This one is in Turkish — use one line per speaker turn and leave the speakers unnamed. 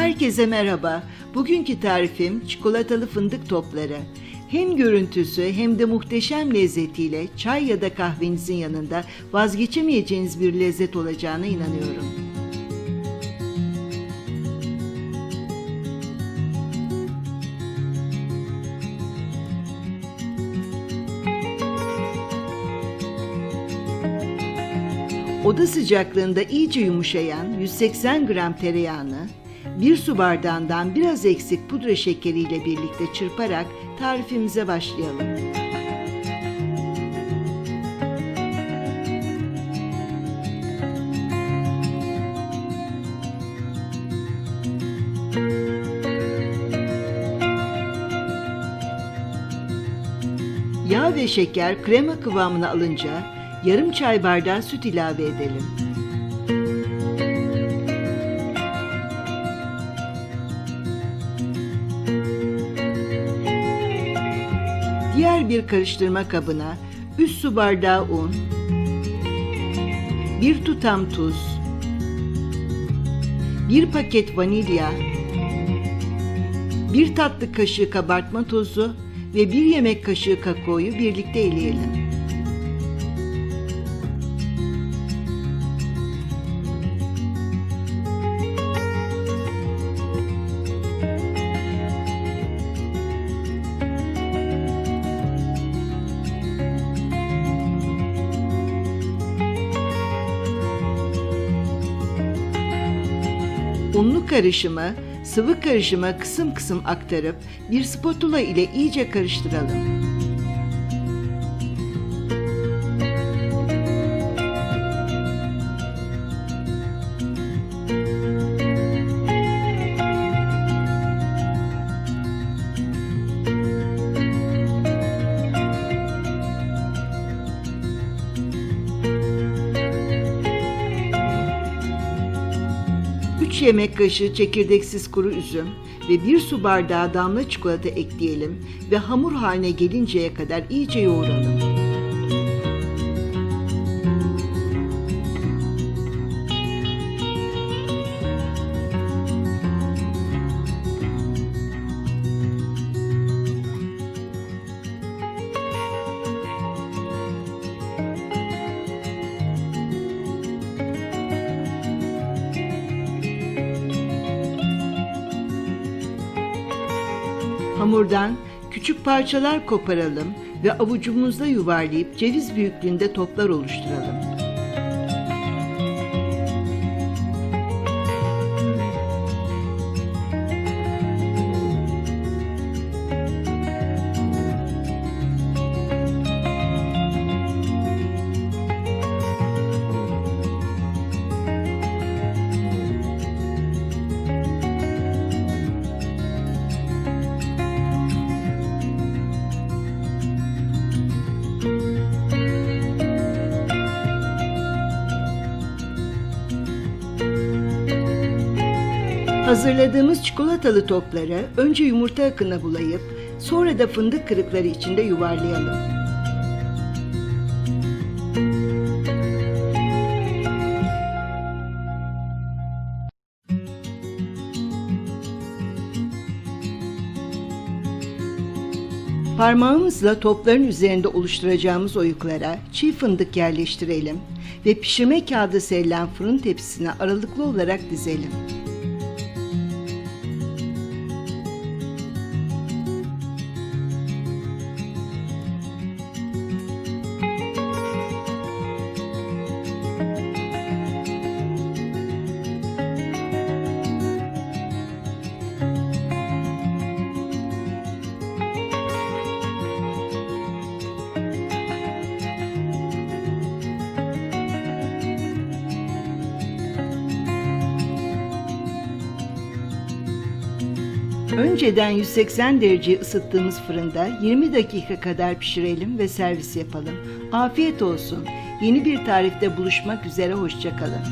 Herkese merhaba. Bugünkü tarifim çikolatalı fındık topları. Hem görüntüsü hem de muhteşem lezzetiyle çay ya da kahvenizin yanında vazgeçemeyeceğiniz bir lezzet olacağına inanıyorum. Oda sıcaklığında iyice yumuşayan 180 gram tereyağını bir su bardağından biraz eksik pudra şekeriyle birlikte çırparak tarifimize başlayalım. Yağ ve şeker krema kıvamına alınca yarım çay bardağı süt ilave edelim. Diğer bir karıştırma kabına 3 su bardağı un, 1 tutam tuz, 1 paket vanilya, 1 tatlı kaşığı kabartma tozu ve 1 yemek kaşığı kakaoyu birlikte eleyelim. Unlu karışımı sıvı karışıma kısım kısım aktarıp bir spatula ile iyice karıştıralım. Üç yemek kaşığı çekirdeksiz kuru üzüm ve bir su bardağı damla çikolata ekleyelim ve hamur haline gelinceye kadar iyice yoğuralım. Hamurdan küçük parçalar koparalım ve avucumuzla yuvarlayıp ceviz büyüklüğünde toplar oluşturalım. Hazırladığımız çikolatalı topları önce yumurta akına bulayıp sonra da fındık kırıkları içinde yuvarlayalım. Parmağımızla topların üzerinde oluşturacağımız oyuklara çiğ fındık yerleştirelim ve pişirme kağıdı serilen fırın tepsisine aralıklı olarak dizelim. Önceden 180 derece ısıttığımız fırında 20 dakika kadar pişirelim ve servis yapalım. Afiyet olsun. Yeni bir tarifte buluşmak üzere hoşçakalın.